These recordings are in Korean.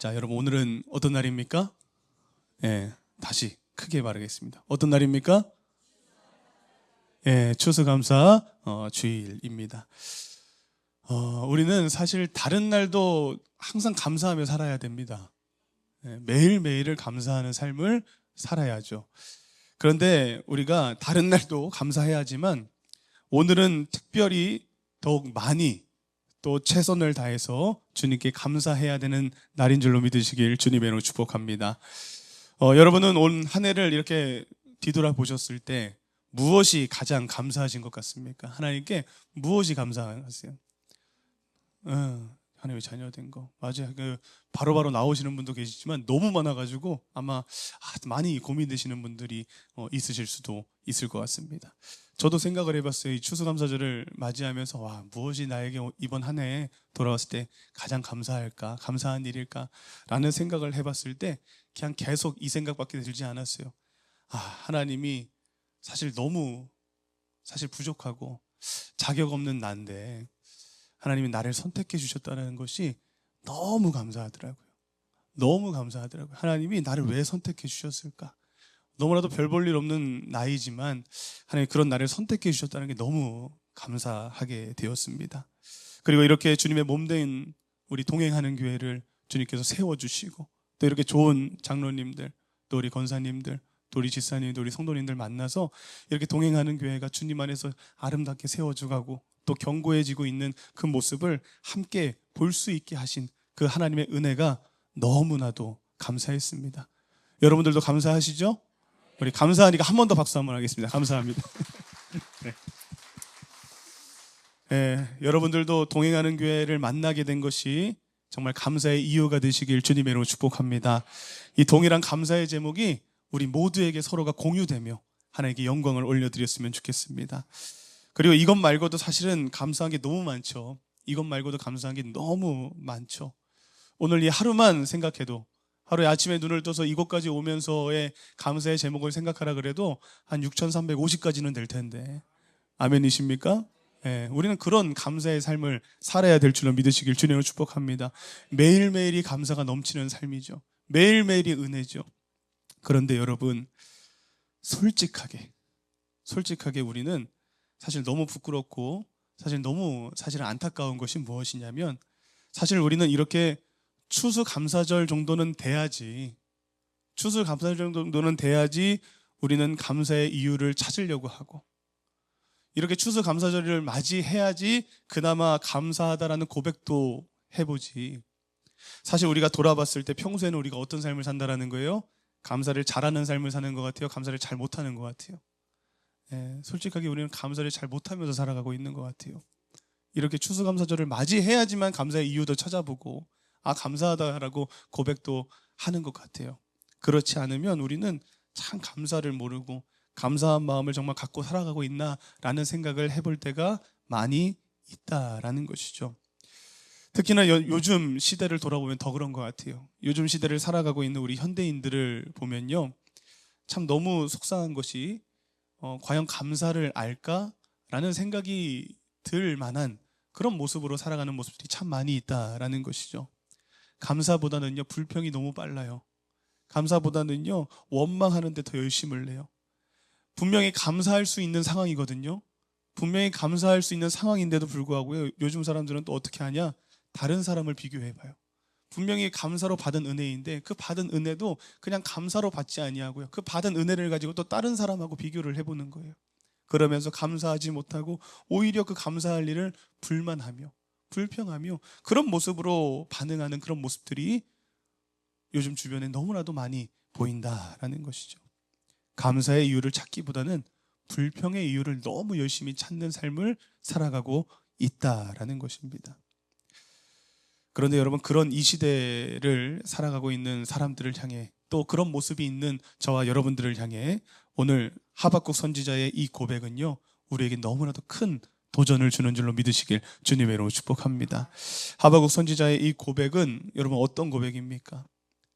자, 여러분 오늘은 어떤 날입니까? 예, 다시 크게 말하겠습니다. 어떤 날입니까? 예, 추수감사 어, 주일입니다. 어, 우리는 사실 다른 날도 항상 감사하며 살아야 됩니다. 예, 매일매일을 감사하는 삶을 살아야죠. 그런데 우리가 다른 날도 감사해야지만 오늘은 특별히 더욱 많이 또 최선을 다해서 주님께 감사해야 되는 날인 줄로 믿으시길 주님의 이름으로 축복합니다. 어, 여러분은 온 한 해를 이렇게 뒤돌아 보셨을 때 무엇이 가장 감사하신 것 같습니까? 하나님께 무엇이 감사하세요? 어, 하나님의 자녀된 거 맞아요. 그 바로바로 나오시는 분도 계시지만 너무 많아가지고 아마 아, 많이 고민되시는 분들이 어, 있으실 수도 있을 것 같습니다. 저도 생각을 해봤어요. 이 추수감사절을 맞이하면서 와 무엇이 나에게 이번 한 해에 돌아왔을 때 가장 감사할까, 감사한 일일까라는 생각을 해봤을 때 그냥 계속 이 생각밖에 들지 않았어요. 아 하나님이 사실 너무 사실 부족하고 자격 없는 난데 하나님이 나를 선택해 주셨다는 것이 너무 감사하더라고요. 너무 감사하더라고요. 하나님이 나를 왜 선택해 주셨을까? 너무나도 별 볼 일 없는 나이지만 하나님 그런 나를 선택해 주셨다는 게 너무 감사하게 되었습니다. 그리고 이렇게 주님의 몸된 우리 동행하는 교회를 주님께서 세워 주시고 또 이렇게 좋은 장로님들 또 우리 권사님들 또 우리 집사님 또 우리 성도님들 만나서 이렇게 동행하는 교회가 주님 안에서 아름답게 세워져가고 또 견고해지고 있는 그 모습을 함께 볼 수 있게 하신 그 하나님의 은혜가 너무나도 감사했습니다. 여러분들도 감사하시죠? 우리 감사하니까 한 번 더 박수 한 번 하겠습니다. 감사합니다. 네. 예, 여러분들도 동행하는 교회를 만나게 된 것이 정말 감사의 이유가 되시길 주님의 이름으로 축복합니다. 이 동일한 감사의 제목이 우리 모두에게 서로가 공유되며 하나님께 영광을 올려드렸으면 좋겠습니다. 그리고 이것 말고도 사실은 감사한 게 너무 많죠. 이것 말고도 감사한 게 너무 많죠. 오늘 이 하루만 생각해도 하루에 아침에 눈을 떠서 이곳까지 오면서의 감사의 제목을 생각하라 그래도 한 6,350까지는 될 텐데. 아멘이십니까? 예, 우리는 그런 감사의 삶을 살아야 될 줄로 믿으시길 주님을 축복합니다. 매일매일이 감사가 넘치는 삶이죠. 매일매일이 은혜죠. 그런데 여러분, 솔직하게, 솔직하게 우리는 사실 너무 부끄럽고 사실 너무 사실 안타까운 것이 무엇이냐면 사실 우리는 이렇게 추수 감사절 정도는 돼야지 추수 감사절 정도는 돼야지 우리는 감사의 이유를 찾으려고 하고 이렇게 추수 감사절을 맞이해야지 그나마 감사하다라는 고백도 해보지 사실 우리가 돌아봤을 때 평소에는 우리가 어떤 삶을 산다라는 거예요? 감사를 잘하는 삶을 사는 것 같아요? 감사를 잘 못하는 것 같아요? 예, 솔직하게 우리는 감사를 잘 못하면서 살아가고 있는 것 같아요. 이렇게 추수감사절을 맞이해야지만 감사의 이유도 찾아보고 아 감사하다라고 고백도 하는 것 같아요. 그렇지 않으면 우리는 참 감사를 모르고 감사한 마음을 정말 갖고 살아가고 있나라는 생각을 해볼 때가 많이 있다라는 것이죠. 특히나 요, 요즘 시대를 돌아보면 더 그런 것 같아요. 요즘 시대를 살아가고 있는 우리 현대인들을 보면요, 참 너무 속상한 것이 어, 과연 감사를 알까라는 생각이 들 만한 그런 모습으로 살아가는 모습들이 참 많이 있다라는 것이죠. 감사보다는요 불평이 너무 빨라요. 감사보다는요 원망하는데 더 열심을 내요. 분명히 감사할 수 있는 상황이거든요. 분명히 감사할 수 있는 상황인데도 불구하고요 요즘 사람들은 또 어떻게 하냐? 다른 사람을 비교해봐요. 분명히 감사로 받은 은혜인데 그 받은 은혜도 그냥 감사로 받지 아니하고요. 그 받은 은혜를 가지고 또 다른 사람하고 비교를 해보는 거예요. 그러면서 감사하지 못하고 오히려 그 감사할 일을 불만하며 불평하며 그런 모습으로 반응하는 그런 모습들이 요즘 주변에 너무나도 많이 보인다라는 것이죠. 감사의 이유를 찾기보다는 불평의 이유를 너무 열심히 찾는 삶을 살아가고 있다라는 것입니다. 그런데 여러분 그런 이 시대를 살아가고 있는 사람들을 향해 또 그런 모습이 있는 저와 여러분들을 향해 오늘 하박국 선지자의 이 고백은요 우리에게 너무나도 큰 도전을 주는 줄로 믿으시길 주님의 이름으로 축복합니다. 하박국 선지자의 이 고백은 여러분 어떤 고백입니까?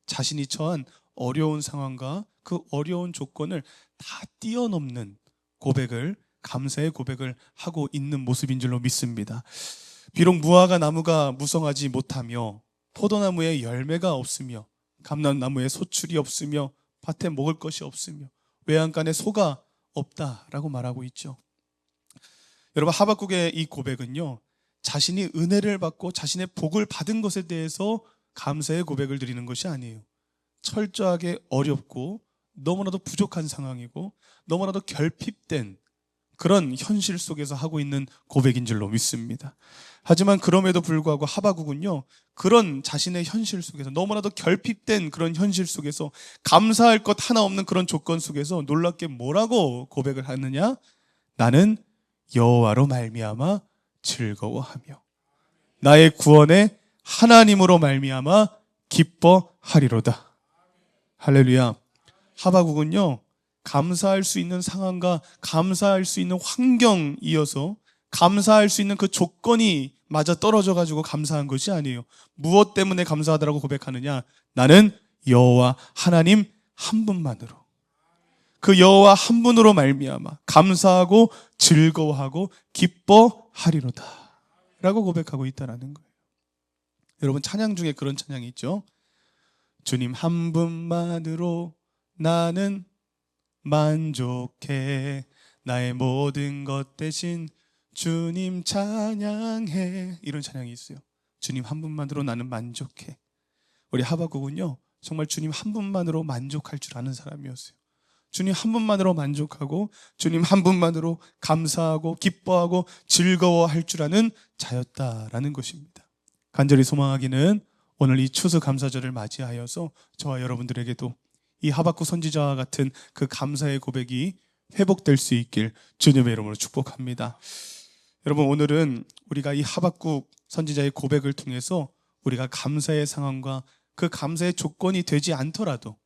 자신이 처한 어려운 상황과 그 어려운 조건을 다 뛰어넘는 고백을 감사의 고백을 하고 있는 모습인 줄로 믿습니다. 비록 무화과 나무가 무성하지 못하며 포도나무에 열매가 없으며 감람나무에 소출이 없으며 밭에 먹을 것이 없으며 외양간에 소가 없다라고 말하고 있죠. 여러분 하박국의 이 고백은요. 자신이 은혜를 받고 자신의 복을 받은 것에 대해서 감사의 고백을 드리는 것이 아니에요. 철저하게 어렵고 너무나도 부족한 상황이고 너무나도 결핍된 그런 현실 속에서 하고 있는 고백인 줄로 믿습니다. 하지만 그럼에도 불구하고 하바국은요, 그런 자신의 현실 속에서 너무나도 결핍된 그런 현실 속에서 감사할 것 하나 없는 그런 조건 속에서 놀랍게 뭐라고 고백을 하느냐? 나는 여호와로 말미암아 즐거워하며 나의 구원에 하나님으로 말미암아 기뻐하리로다. 할렐루야. 하바국은요, 감사할 수 있는 상황과 감사할 수 있는 환경이어서 감사할 수 있는 그 조건이 맞아 떨어져 가지고 감사한 것이 아니에요. 무엇 때문에 감사하다라고 고백하느냐? 나는 여호와 하나님 한 분만으로 그 여호와 한 분으로 말미암아 감사하고 즐거워하고 기뻐하리로다. 라고 고백하고 있다라는 거예요. 여러분 찬양 중에 그런 찬양이 있죠. 주님 한 분만으로 나는 만족해 나의 모든 것 대신 주님 찬양해 이런 찬양이 있어요. 주님 한 분만으로 나는 만족해. 우리 하박국은요 정말 주님 한 분만으로 만족할 줄 아는 사람이었어요. 주님 한 분만으로 만족하고 주님 한 분만으로 감사하고 기뻐하고 즐거워할 줄 아는 자였다라는 것입니다. 간절히 소망하기는 오늘 이 추수 감사절을 맞이하여서 저와 여러분들에게도 이 하박국 선지자와 같은 그 감사의 고백이 회복될 수 있길 주님의 이름으로 축복합니다. 여러분 오늘은 우리가 이 하박국 선지자의 고백을 통해서 우리가 감사의 상황과 그 감사의 조건이 되지 않더라도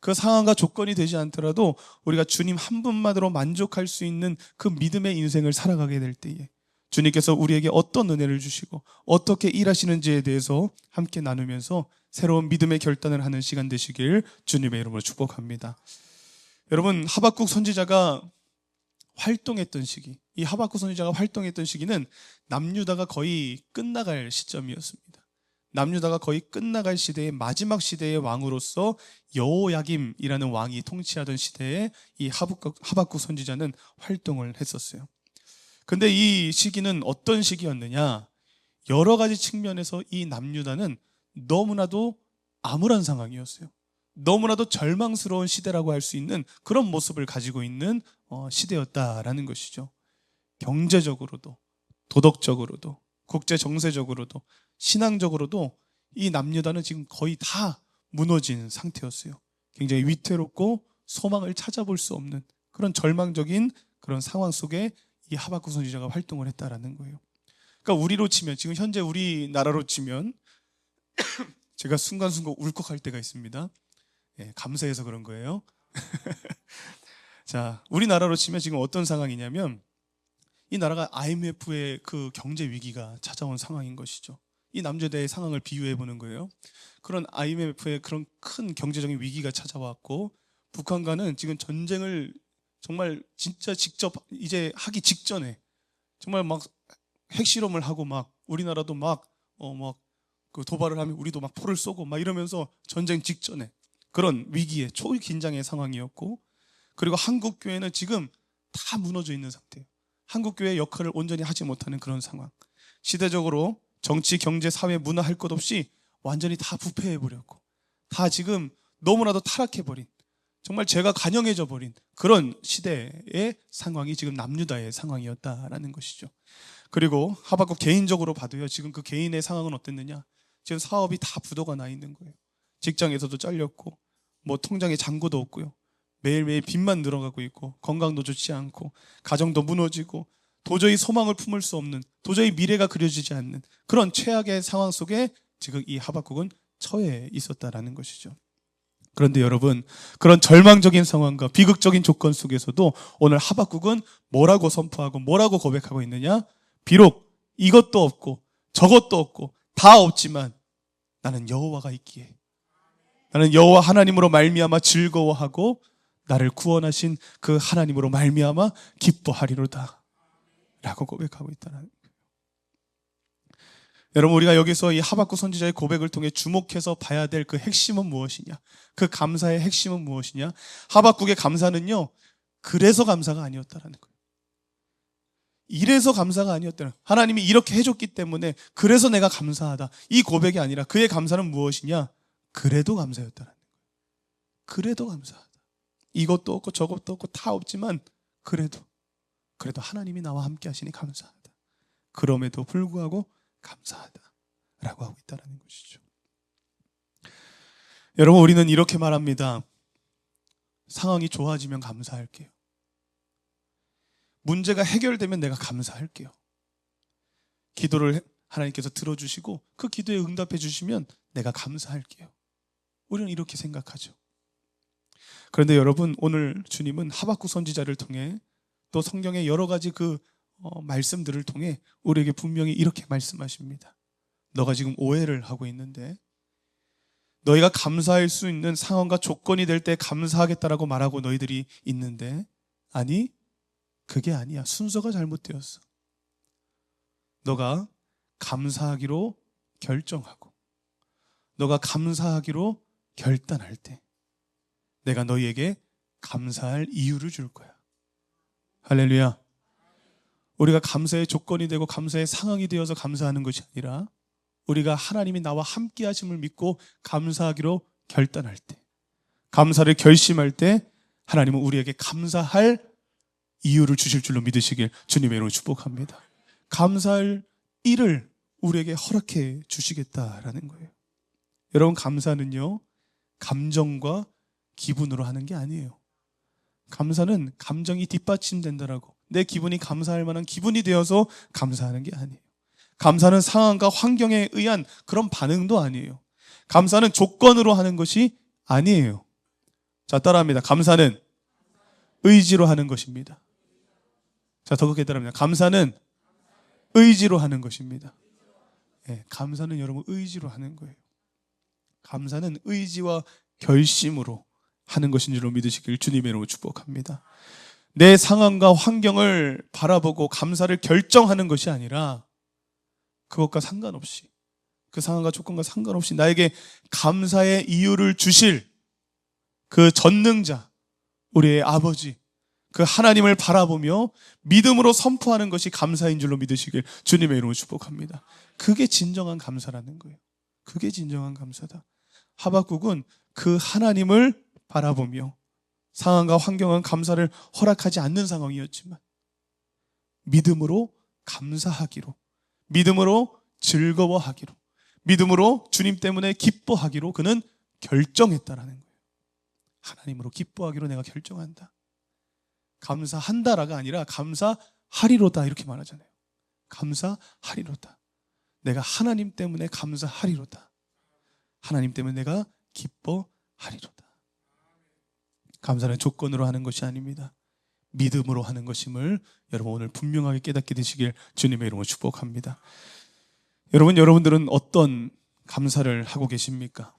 그 상황과 조건이 되지 않더라도 우리가 주님 한 분만으로 만족할 수 있는 그 믿음의 인생을 살아가게 될 때에 주님께서 우리에게 어떤 은혜를 주시고 어떻게 일하시는지에 대해서 함께 나누면서 새로운 믿음의 결단을 하는 시간 되시길 주님의 이름으로 축복합니다. 여러분 하박국 선지자가 활동했던 시기, 이 하박국 선지자가 활동했던 시기는 남유다가 거의 끝나갈 시점이었습니다. 남유다가 거의 끝나갈 시대의 마지막 시대의 왕으로서 여호야김이라는 왕이 통치하던 시대에 이 하박국, 선지자는 활동을 했었어요. 근데 이 시기는 어떤 시기였느냐? 여러 가지 측면에서 이 남유다는 너무나도 암울한 상황이었어요. 너무나도 절망스러운 시대라고 할 수 있는 그런 모습을 가지고 있는 어, 시대였다라는 것이죠. 경제적으로도, 도덕적으로도, 국제 정세적으로도, 신앙적으로도 이 남유다는 지금 거의 다 무너진 상태였어요. 굉장히 위태롭고 소망을 찾아볼 수 없는 그런 절망적인 그런 상황 속에 이 하박국 선지자가 활동을 했다라는 거예요. 그러니까 우리로 치면 지금 현재 우리나라로 치면 제가 순간순간 울컥할 때가 있습니다. 예, 감사해서 그런 거예요. 자, 우리나라로 치면 지금 어떤 상황이냐면 이 나라가 IMF의 그 경제 위기가 찾아온 상황인 것이죠. 이 남자대의 상황을 비유해 보는 거예요. 그런 IMF의 그런 큰 경제적인 위기가 찾아왔고 북한과는 지금 전쟁을 정말 진짜 직접 이제 하기 직전에 정말 막 핵실험을 하고 막 우리나라도 막 어막 그 도발을 하면 우리도 막 포를 쏘고 막 이러면서 전쟁 직전에 그런 위기의 초긴장의 상황이었고 그리고 한국 교회는 지금 다 무너져 있는 상태예요. 한국 교회의 역할을 온전히 하지 못하는 그런 상황. 시대적으로 정치, 경제, 사회, 문화 할 것 없이 완전히 다 부패해 버렸고 다 지금 너무나도 타락해 버린 정말 제가 간영해져 버린 그런 시대의 상황이 지금 남유다의 상황이었다라는 것이죠. 그리고 하박국 개인적으로 봐도요. 지금 그 개인의 상황은 어땠느냐? 지금 사업이 다 부도가 나 있는 거예요. 직장에서도 잘렸고 뭐 통장에 잔고도 없고요. 매일매일 빚만 늘어가고 있고 건강도 좋지 않고 가정도 무너지고 도저히 소망을 품을 수 없는 도저히 미래가 그려지지 않는 그런 최악의 상황 속에 지금 이 하박국은 처해 있었다라는 것이죠. 그런데 여러분 그런 절망적인 상황과 비극적인 조건 속에서도 오늘 하박국은 뭐라고 선포하고 뭐라고 고백하고 있느냐? 비록 이것도 없고 저것도 없고 다 없지만 나는 여호와가 있기에 나는 여호와 하나님으로 말미암아 즐거워하고 나를 구원하신 그 하나님으로 말미암아 기뻐하리로다. 라고 고백하고 있다는. 여러분 우리가 여기서 이 하박국 선지자의 고백을 통해 주목해서 봐야 될 그 핵심은 무엇이냐? 그 감사의 핵심은 무엇이냐? 하박국의 감사는요. 그래서 감사가 아니었다라는 거예요. 이래서 감사가 아니었다는. 하나님이 이렇게 해줬기 때문에 그래서 내가 감사하다. 이 고백이 아니라 그의 감사는 무엇이냐? 그래도 감사였다는 거예요. 그래도 감사하다. 이것도 없고 저것도 없고 다 없지만 그래도 그래도 하나님이 나와 함께 하시니 감사하다. 그럼에도 불구하고 감사하다라고 하고 있다는 것이죠. 여러분 우리는 이렇게 말합니다. 상황이 좋아지면 감사할게요. 문제가 해결되면 내가 감사할게요. 기도를 하나님께서 들어주시고 그 기도에 응답해 주시면 내가 감사할게요. 우리는 이렇게 생각하죠. 그런데 여러분 오늘 주님은 하박국 선지자를 통해 또 성경의 여러 가지 그 어, 말씀들을 통해 우리에게 분명히 이렇게 말씀하십니다. 너가 지금 오해를 하고 있는데 너희가 감사할 수 있는 상황과 조건이 될 때 감사하겠다라고 말하고 너희들이 있는데 아니 그게 아니야. 순서가 잘못되었어. 너가 감사하기로 결정하고 너가 감사하기로 결단할 때 내가 너희에게 감사할 이유를 줄 거야. 할렐루야. 우리가 감사의 조건이 되고 감사의 상황이 되어서 감사하는 것이 아니라 우리가 하나님이 나와 함께 하심을 믿고 감사하기로 결단할 때 감사를 결심할 때 하나님은 우리에게 감사할 이유를 주실 줄로 믿으시길 주님의 이름으로 축복합니다. 감사할 일을 우리에게 허락해 주시겠다라는 거예요. 여러분 감사는요. 감정과 기분으로 하는 게 아니에요. 감사는 감정이 뒷받침된다라고 내 기분이 감사할 만한 기분이 되어서 감사하는 게 아니에요. 감사는 상황과 환경에 의한 그런 반응도 아니에요. 감사는 조건으로 하는 것이 아니에요. 자, 따라합니다. 감사는 의지로 하는 것입니다. 자, 더 크게 따라합니다. 감사는 의지로 하는 것입니다. 네, 감사는 여러분 의지로 하는 거예요. 감사는 의지와 결심으로 하는 것인 줄로 믿으시길 주님의 이름으로 축복합니다. 내 상황과 환경을 바라보고 감사를 결정하는 것이 아니라 그것과 상관없이 그 상황과 조건과 상관없이 나에게 감사의 이유를 주실 그 전능자 우리의 아버지 그 하나님을 바라보며 믿음으로 선포하는 것이 감사인 줄로 믿으시길 주님의 이름으로 축복합니다. 그게 진정한 감사라는 거예요. 그게 진정한 감사다. 하박국은 그 하나님을 바라보며 상황과 환경은 감사를 허락하지 않는 상황이었지만 믿음으로 감사하기로 믿음으로 즐거워하기로 믿음으로 주님 때문에 기뻐하기로 그는 결정했다라는 거예요. 하나님으로 기뻐하기로 내가 결정한다. 감사한다라가 아니라 감사하리로다 이렇게 말하잖아요. 감사하리로다. 내가 하나님 때문에 감사하리로다. 하나님 때문에 내가 기뻐하리로다. 감사는 조건으로 하는 것이 아닙니다. 믿음으로 하는 것임을 여러분 오늘 분명하게 깨닫게 되시길 주님의 이름으로 축복합니다. 여러분, 여러분들은 어떤 감사를 하고 계십니까?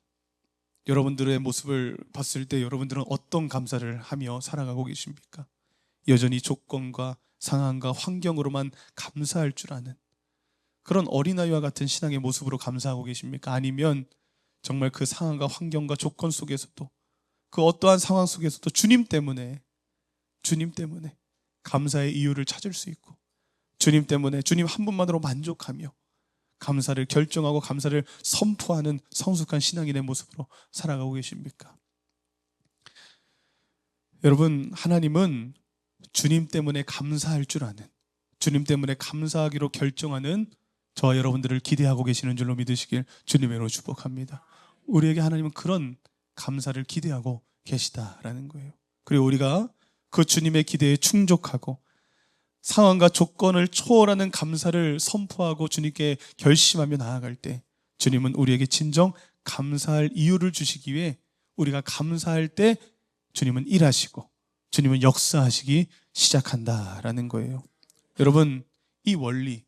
여러분들의 모습을 봤을 때 여러분들은 어떤 감사를 하며 살아가고 계십니까? 여전히 조건과 상황과 환경으로만 감사할 줄 아는 그런 어린아이와 같은 신앙의 모습으로 감사하고 계십니까? 아니면 정말 그 상황과 환경과 조건 속에서도 그 어떠한 상황 속에서도 주님 때문에 주님 때문에 감사의 이유를 찾을 수 있고 주님 때문에 주님 한 분만으로 만족하며 감사를 결정하고 감사를 선포하는 성숙한 신앙인의 모습으로 살아가고 계십니까? 여러분, 하나님은 주님 때문에 감사할 줄 아는, 주님 때문에 감사하기로 결정하는 저와 여러분들을 기대하고 계시는 줄로 믿으시길 주님으로 축복합니다. 우리에게 하나님은 그런 감사를 기대하고 계시다라는 거예요. 그리고 우리가 그 주님의 기대에 충족하고 상황과 조건을 초월하는 감사를 선포하고 주님께 결심하며 나아갈 때 주님은 우리에게 진정 감사할 이유를 주시기 위해 우리가 감사할 때 주님은 일하시고 주님은 역사하시기 시작한다라는 거예요. 여러분, 이 원리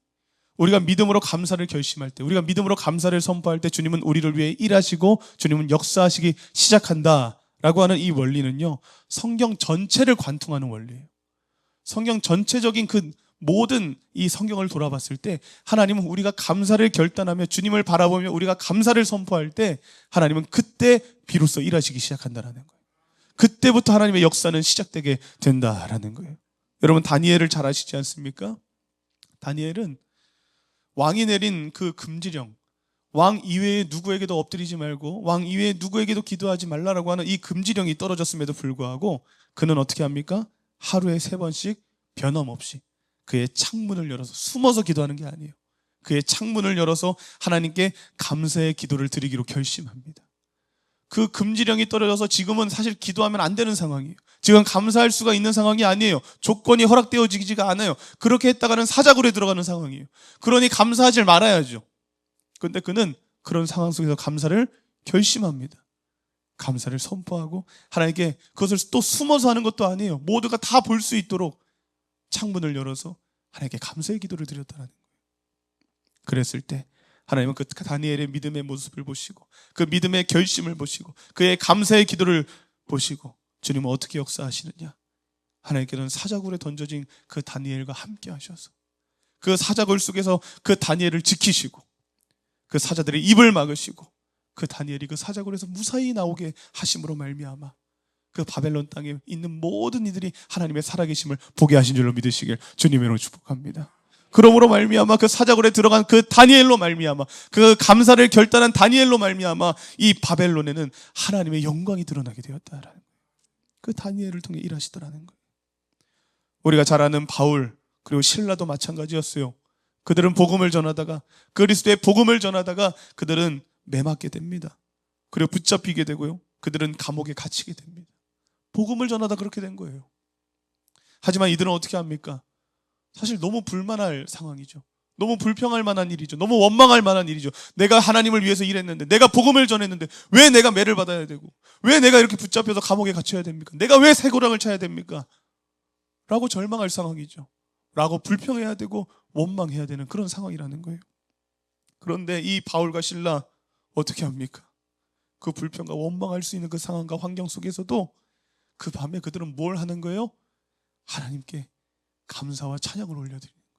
우리가 믿음으로 감사를 결심할 때, 우리가 믿음으로 감사를 선포할 때 주님은 우리를 위해 일하시고 주님은 역사하시기 시작한다 라고 하는 이 원리는요, 성경 전체를 관통하는 원리예요. 성경 전체적인 그 모든 이 성경을 돌아봤을 때 하나님은 우리가 감사를 결단하며 주님을 바라보며 우리가 감사를 선포할 때 하나님은 그때 비로소 일하시기 시작한다라는 거예요. 그때부터 하나님의 역사는 시작되게 된다라는 거예요. 여러분 다니엘을 잘 아시지 않습니까? 다니엘은 왕이 내린 그 금지령 왕 이외에 누구에게도 엎드리지 말고 왕 이외에 누구에게도 기도하지 말라라고 하는 이 금지령이 떨어졌음에도 불구하고 그는 어떻게 합니까? 하루에 세 번씩 변함없이 그의 창문을 열어서 숨어서 기도하는 게 아니에요. 그의 창문을 열어서 하나님께 감사의 기도를 드리기로 결심합니다. 그 금지령이 떨어져서 지금은 사실 기도하면 안 되는 상황이에요. 지금 감사할 수가 있는 상황이 아니에요. 조건이 허락되어지지가 않아요. 그렇게 했다가는 사자굴에 들어가는 상황이에요. 그러니 감사하지 말아야죠. 근데 그는 그런 상황 속에서 감사를 결심합니다. 감사를 선포하고 하나님께 그것을 또 숨어서 하는 것도 아니에요. 모두가 다 볼 수 있도록 창문을 열어서 하나님께 감사의 기도를 드렸다는 거예요. 그랬을 때 하나님은 그 다니엘의 믿음의 모습을 보시고 그 믿음의 결심을 보시고 그의 감사의 기도를 보시고 주님은 어떻게 역사하시느냐? 하나님께는 사자굴에 던져진 그 다니엘과 함께 하셔서 그 사자굴 속에서 그 다니엘을 지키시고 그 사자들의 입을 막으시고 그 다니엘이 그 사자굴에서 무사히 나오게 하심으로 말미암아 그 바벨론 땅에 있는 모든 이들이 하나님의 살아계심을 보게 하신 줄로 믿으시길 주님의 이름으로 축복합니다. 그러므로 말미암아 그 사자굴에 들어간 그 다니엘로 말미암아 그 감사를 결단한 다니엘로 말미암아 이 바벨론에는 하나님의 영광이 드러나게 되었다라는. 그 다니엘을 통해 일하시더라는 거예요. 우리가 잘 아는 바울 그리고 신라도 마찬가지였어요. 그들은 복음을 전하다가 그리스도의 복음을 전하다가 그들은 매맞게 됩니다. 그리고 붙잡히게 되고요. 그들은 감옥에 갇히게 됩니다. 복음을 전하다 그렇게 된 거예요. 하지만 이들은 어떻게 합니까? 사실 너무 불만할 상황이죠. 너무 불평할 만한 일이죠. 너무 원망할 만한 일이죠. 내가 하나님을 위해서 일했는데, 내가 복음을 전했는데, 왜 내가 매를 받아야 되고, 왜 내가 이렇게 붙잡혀서 감옥에 갇혀야 됩니까? 내가 왜 새고랑을 차야 됩니까? 라고 절망할 상황이죠. 라고 불평해야 되고, 원망해야 되는 그런 상황이라는 거예요. 그런데 이 바울과 신라, 어떻게 합니까? 그 불평과 원망할 수 있는 그 상황과 환경 속에서도 그 밤에 그들은 뭘 하는 거예요? 하나님께 감사와 찬양을 올려드리는 거예요.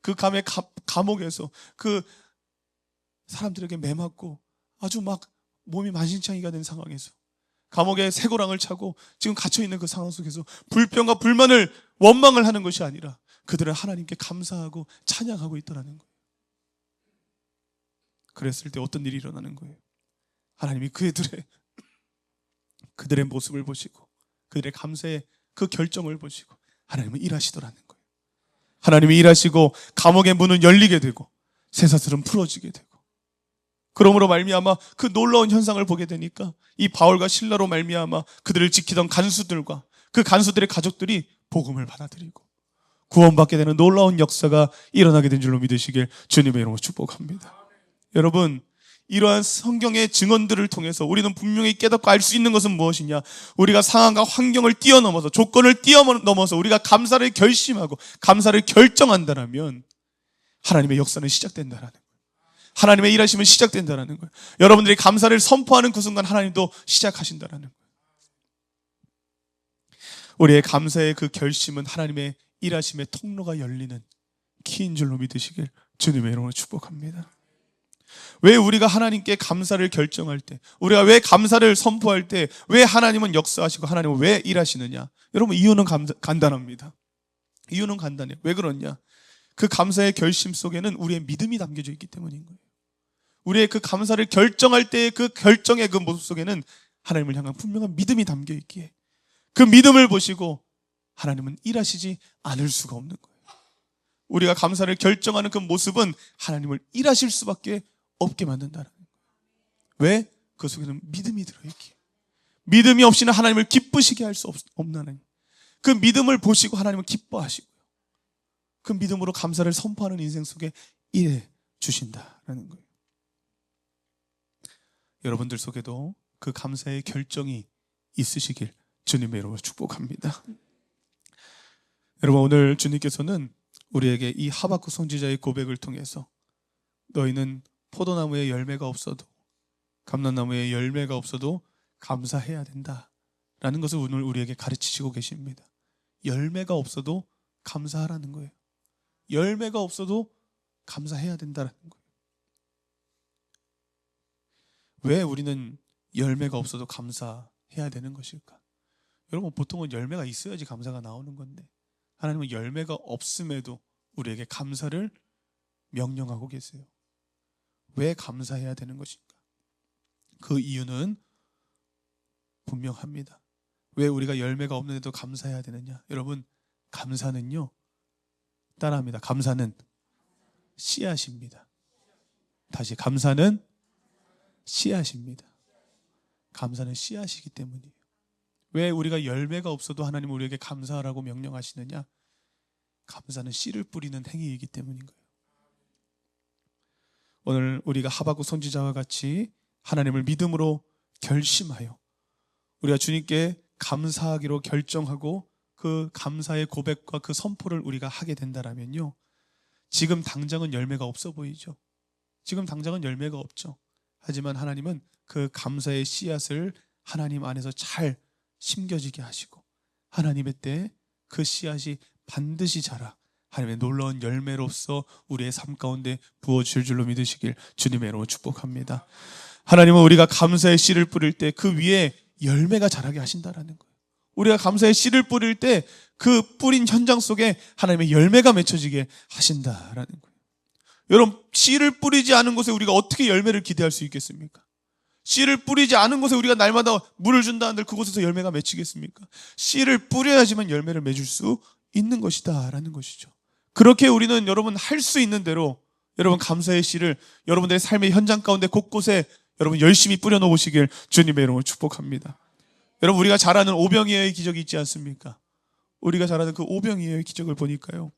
그 감의 가, 감옥에서 그 사람들에게 매맞고 아주 막 몸이 만신창이가 된 상황에서 감옥에 새고랑을 차고 지금 갇혀 있는 그 상황 속에서 불평과 불만을 원망을 하는 것이 아니라 그들은 하나님께 감사하고 찬양하고 있더라는 거예요. 그랬을 때 어떤 일이 일어나는 거예요? 하나님이 그들의 그들의 모습을 보시고 그들의 감사의 그 결정을 보시고 하나님은 일하시더라는 거예요. 하나님이 일하시고 감옥의 문은 열리게 되고 쇠사슬은 풀어지게 되고 그러므로 말미암아 그 놀라운 현상을 보게 되니까 이 바울과 신라로 말미암아 그들을 지키던 간수들과 그 간수들의 가족들이 복음을 받아들이고 구원받게 되는 놀라운 역사가 일어나게 된 줄로 믿으시길 주님의 이름으로 축복합니다. 여러분 이러한 성경의 증언들을 통해서 우리는 분명히 깨닫고 알 수 있는 것은 무엇이냐? 우리가 상황과 환경을 뛰어넘어서 조건을 뛰어넘어서 우리가 감사를 결심하고 감사를 결정한다면 하나님의 역사는 시작된다라는 거예요. 하나님의 일하심은 시작된다라는 거예요. 여러분들이 감사를 선포하는 그 순간 하나님도 시작하신다라는 거예요. 우리의 감사의 그 결심은 하나님의 일하심의 통로가 열리는 키인 줄로 믿으시길 주님의 이름으로 축복합니다. 왜 우리가 하나님께 감사를 결정할 때, 우리가 왜 감사를 선포할 때, 왜 하나님은 역사하시고 하나님은 왜 일하시느냐? 여러분, 이유는 감, 간단합니다. 이유는 간단해요. 왜 그러냐? 그 감사의 결심 속에는 우리의 믿음이 담겨져 있기 때문인 거예요. 우리의 그 감사를 결정할 때의 그 결정의 그 모습 속에는 하나님을 향한 분명한 믿음이 담겨 있기에 그 믿음을 보시고 하나님은 일하시지 않을 수가 없는 거예요. 우리가 감사를 결정하는 그 모습은 하나님을 일하실 수밖에 없게 만든다는 거예요. 왜? 그 속에는 믿음이 들어있기에. 믿음이 없이는 하나님을 기쁘시게 할수 하나님. 그 믿음을 보시고 하나님을 기뻐하시고요. 그 믿음으로 감사를 선포하는 인생 속에 일해 주신다라는 거예요. 여러분들 속에도 그 감사의 결정이 있으시길 주님의 이름으로 축복합니다. 여러분 오늘 주님께서는 우리에게 이 하박국 선지자의 고백을 통해서 너희는 포도나무에 열매가 없어도 감람나무에 열매가 없어도 감사해야 된다라는 것을 오늘 우리에게 가르치시고 계십니다. 열매가 없어도 감사하라는 거예요. 열매가 없어도 감사해야 된다는 거예요. 왜 우리는 열매가 없어도 감사해야 되는 것일까? 여러분 보통은 열매가 있어야지 감사가 나오는 건데 하나님은 열매가 없음에도 우리에게 감사를 명령하고 계세요. 왜 감사해야 되는 것인가? 그 이유는 분명합니다. 왜 우리가 열매가 없는데도 감사해야 되느냐? 여러분, 감사는요, 따라합니다. 감사는 씨앗입니다. 다시, 감사는 씨앗입니다. 감사는 씨앗이기 때문이에요. 왜 우리가 열매가 없어도 하나님 우리에게 감사하라고 명령하시느냐? 감사는 씨를 뿌리는 행위이기 때문인 거예요. 오늘 우리가 하박국 선지자와 같이 하나님을 믿음으로 결심하여 우리가 주님께 감사하기로 결정하고 그 감사의 고백과 그 선포를 우리가 하게 된다라면요. 지금 당장은 열매가 없어 보이죠. 지금 당장은 열매가 없죠. 하지만 하나님은 그 감사의 씨앗을 하나님 안에서 잘 심겨지게 하시고 하나님의 때그 씨앗이 반드시 자라 하나님의 놀라운 열매로서 우리의 삶 가운데 부어질 줄로 믿으시길 주님의 이름으로 축복합니다. 하나님은 우리가 감사의 씨를 뿌릴 때 그 위에 열매가 자라게 하신다라는 거예요. 우리가 감사의 씨를 뿌릴 때 그 뿌린 현장 속에 하나님의 열매가 맺혀지게 하신다라는 거예요. 여러분, 씨를 뿌리지 않은 곳에 우리가 어떻게 열매를 기대할 수 있겠습니까? 씨를 뿌리지 않은 곳에 우리가 날마다 물을 준다 한들 그곳에서 열매가 맺히겠습니까? 씨를 뿌려야지만 열매를 맺을 수 있는 것이다라는 것이죠. 그렇게 우리는 여러분 할 수 있는 대로 여러분 감사의 씨를 여러분들의 삶의 현장 가운데 곳곳에 여러분 열심히 뿌려놓으시길 주님의 이름으로 축복합니다. 여러분 우리가 잘 아는 오병이어의 기적이 있지 않습니까? 우리가 잘 아는 그 오병이어의 기적을 보니까요.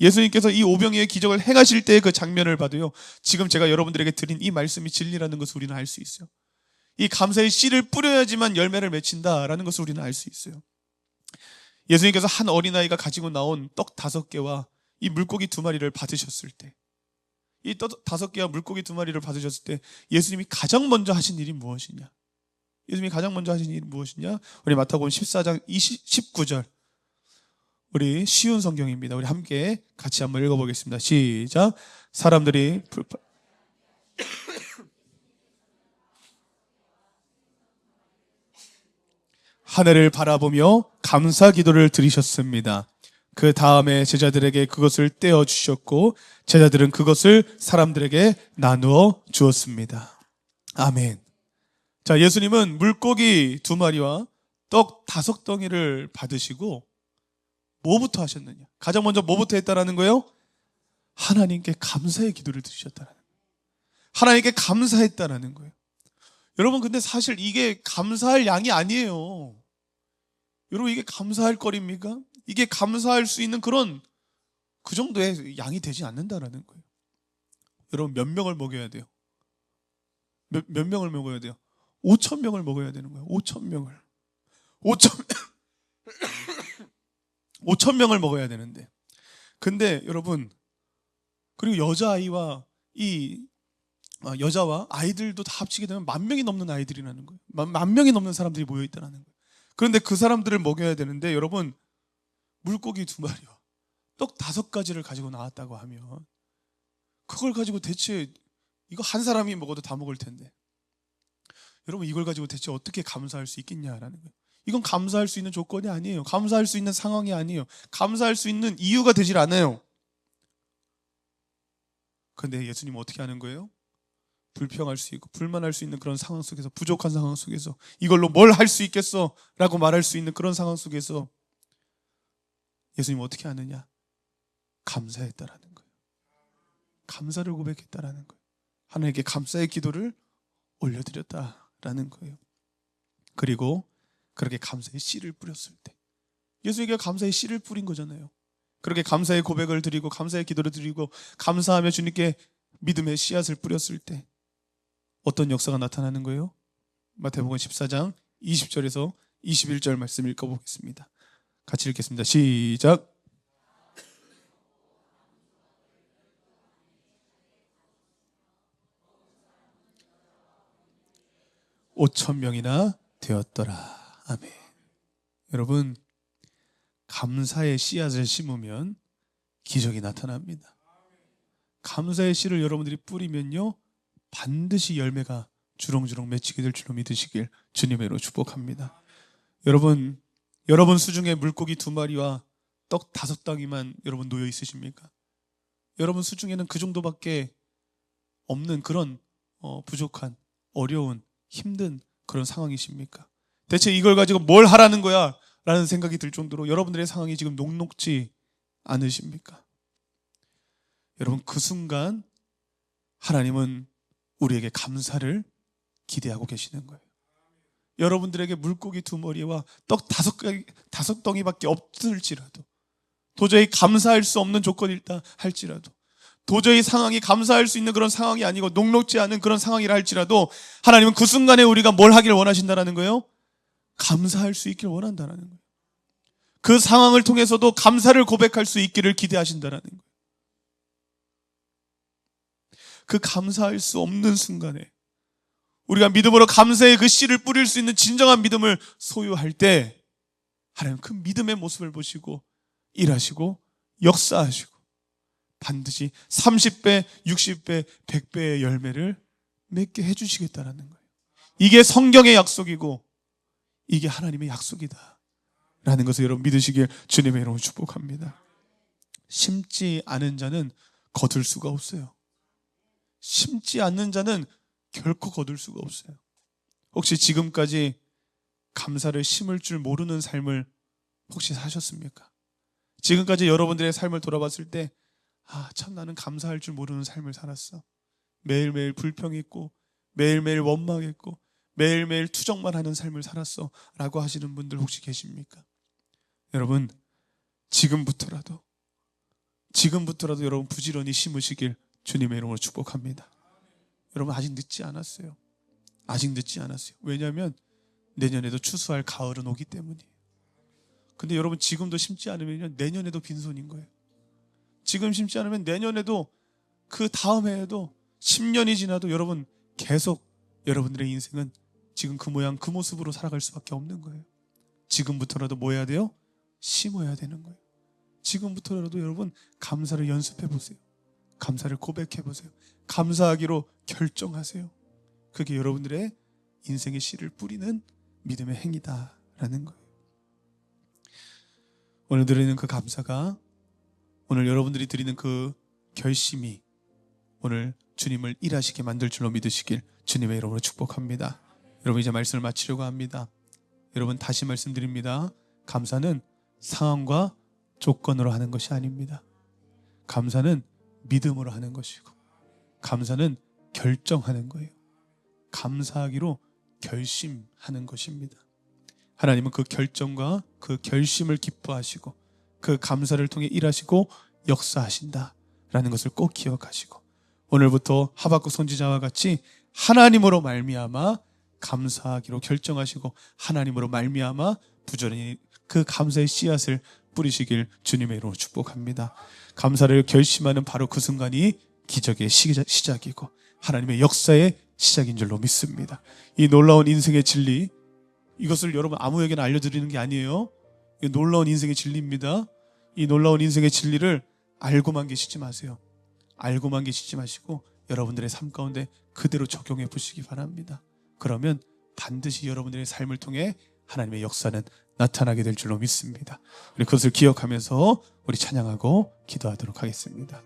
예수님께서 이 오병이어의 기적을 행하실 때의 그 장면을 봐도요. 지금 제가 여러분들에게 드린 이 말씀이 진리라는 것을 우리는 알 수 있어요. 이 감사의 씨를 뿌려야지만 열매를 맺힌다라는 것을 우리는 알 수 있어요. 예수님께서 한 어린아이가 가지고 나온 떡 다섯 개와 이 물고기 두 마리를 받으셨을 때, 이떡 다섯 개와 물고기 두 마리를 받으셨을 때 예수님이 가장 먼저 하신 일이 무엇이냐? 예수님이 가장 먼저 하신 일이 무엇이냐? 우리 마태복음 14장 20, 19절. 우리 쉬운 성경입니다. 우리 함께 같이 한번 읽어보겠습니다. 시작. 사람들이 불파... 하늘을 바라보며 감사 기도를 드리셨습니다. 그 다음에 제자들에게 그것을 떼어 주셨고 제자들은 그것을 사람들에게 나누어 주었습니다. 아멘. 자, 예수님은 물고기 두 마리와 떡 다섯 덩이를 받으시고 뭐부터 하셨느냐? 가장 먼저 뭐부터 했다라는 거예요? 하나님께 감사의 기도를 드리셨다는 거예요. 하나님께 감사했다라는 거예요. 여러분 근데 사실 이게 감사할 양이 아니에요. 여러분 이게 감사할 거리입니까? 이게 감사할 수 있는 그런 그 정도의 양이 되지 않는다라는 거예요. 여러분 몇 명을 먹여야 돼요? 몇, 몇 명을 먹어야 돼요? 5천 명을 먹어야 되는 거예요. 5천 명을. 5천 5천 명을 먹어야 되는데. 근데 여러분 그리고 여자아이와 이 아, 여자와 아이들도 다 합치게 되면 만 명이 넘는 아이들이라는 거예요. 만, 만 명이 넘는 사람들이 모여 있다는 거예요. 그런데 그 사람들을 먹여야 되는데 여러분 물고기 두 마리와 떡 다섯 가지를 가지고 나왔다고 하면 그걸 가지고 대체 이거 한 사람이 먹어도 다 먹을 텐데 여러분 이걸 가지고 대체 어떻게 감사할 수 있겠냐라는 거예요. 이건 감사할 수 있는 조건이 아니에요. 감사할 수 있는 상황이 아니에요. 감사할 수 있는 이유가 되질 않아요. 근데 예수님 은 어떻게 하는 거예요? 불평할 수 있고 불만할 수 있는 그런 상황 속에서 부족한 상황 속에서 이걸로 뭘 할 수 있겠어? 라고 말할 수 있는 그런 상황 속에서 예수님 은 어떻게 하느냐? 감사했다라는 거예요. 감사를 고백했다라는 거예요. 하나님께 감사의 기도를 올려드렸다라는 거예요. 그리고 그렇게 감사의 씨를 뿌렸을 때 예수에게 감사의 씨를 뿌린 거잖아요. 그렇게 감사의 고백을 드리고 감사의 기도를 드리고 감사하며 주님께 믿음의 씨앗을 뿌렸을 때 어떤 역사가 나타나는 거예요? 마태복음 14장 20절에서 21절 말씀 읽어보겠습니다. 같이 읽겠습니다. 시작. 오천 명이나 되었더라. 아멘. 여러분 감사의 씨앗을 심으면 기적이 나타납니다. 감사의 씨를 여러분들이 뿌리면요. 반드시 열매가 주렁주렁 맺히게 될 줄로 믿으시길 주님의 이름으로 축복합니다. 여러분, 여러분 수중에 물고기 두 마리와 떡 다섯 덩이만 여러분 놓여 있으십니까? 여러분 수중에는 그 정도밖에 없는 그런 어, 부족한 어려운 힘든 그런 상황이십니까? 대체 이걸 가지고 뭘 하라는 거야? 라는 생각이 들 정도로 여러분들의 상황이 지금 녹록지 않으십니까? 여러분 그 순간 하나님은 우리에게 감사를 기대하고 계시는 거예요. 여러분들에게 물고기 두 머리와 떡 다섯 개- 다섯 덩이밖에 없을지라도 도저히 감사할 수 없는 조건이다 할지라도 도저히 상황이 감사할 수 있는 그런 상황이 아니고 녹록지 않은 그런 상황이라 할지라도 하나님은 그 순간에 우리가 뭘 하길 원하신다라는 거예요? 감사할 수 있길 원한다라는 거예요. 그 상황을 통해서도 감사를 고백할 수 있기를 기대하신다라는 거예요. 그 감사할 수 없는 순간에 우리가 믿음으로 감사의 그 씨를 뿌릴 수 있는 진정한 믿음을 소유할 때 하나님 그 믿음의 모습을 보시고 일하시고 역사하시고 반드시 30배, 60배, 100배의 열매를 맺게 해주시겠다라는 거예요. 이게 성경의 약속이고 이게 하나님의 약속이다. 라는 것을 여러분 믿으시길 주님의 이름으로 축복합니다. 심지 않은 자는 거둘 수가 없어요. 심지 않는 자는 결코 거둘 수가 없어요. 혹시 지금까지 감사를 심을 줄 모르는 삶을 혹시 사셨습니까? 지금까지 여러분들의 삶을 돌아봤을 때, 아, 참 나는 감사할 줄 모르는 삶을 살았어. 매일매일 불평했고, 매일매일 원망했고, 매일매일 투정만 하는 삶을 살았어. 라고 하시는 분들 혹시 계십니까? 여러분, 지금부터라도, 지금부터라도 여러분 부지런히 심으시길 주님의 이름으로 축복합니다. 여러분, 아직 늦지 않았어요. 아직 늦지 않았어요. 왜냐하면 내년에도 추수할 가을은 오기 때문이에요. 근데 여러분, 지금도 심지 않으면 내년에도 빈손인 거예요. 지금 심지 않으면 내년에도 그 다음 해에도 10년이 지나도 여러분 계속 여러분들의 인생은 지금 그 모양 그 모습으로 살아갈 수밖에 없는 거예요. 지금부터라도 뭐 해야 돼요? 심어야 되는 거예요. 지금부터라도 여러분 감사를 연습해 보세요. 감사를 고백해 보세요. 감사하기로 결정하세요. 그게 여러분들의 인생의 씨를 뿌리는 믿음의 행위다라는 거예요. 오늘 드리는 그 감사가 오늘 여러분들이 드리는 그 결심이 오늘 주님을 일하시게 만들 줄로 믿으시길 주님의 이름으로 축복합니다. 여러분 이제 말씀을 마치려고 합니다. 여러분 다시 말씀드립니다. 감사는 상황과 조건으로 하는 것이 아닙니다. 감사는 믿음으로 하는 것이고 감사는 결정하는 거예요. 감사하기로 결심하는 것입니다. 하나님은 그 결정과 그 결심을 기뻐하시고 그 감사를 통해 일하시고 역사하신다라는 것을 꼭 기억하시고 오늘부터 하박국 선지자와 같이 하나님으로 말미암아 감사하기로 결정하시고 하나님으로 말미암아 부지런히 그 감사의 씨앗을 뿌리시길 주님의 이름으로 축복합니다. 감사를 결심하는 바로 그 순간이 기적의 시작- 시작이고 하나님의 역사의 시작인 줄로 믿습니다. 이 놀라운 인생의 진리 이것을 여러분 아무에게나 알려드리는 게 아니에요. 이 놀라운 인생의 진리입니다. 이 놀라운 인생의 진리를 알고만 계시지 마세요. 알고만 계시지 마시고 여러분들의 삶 가운데 그대로 적용해 보시기 바랍니다. 그러면 반드시 여러분들의 삶을 통해 하나님의 역사는 나타나게 될 줄로 믿습니다. 우리 그것을 기억하면서 우리 찬양하고 기도하도록 하겠습니다.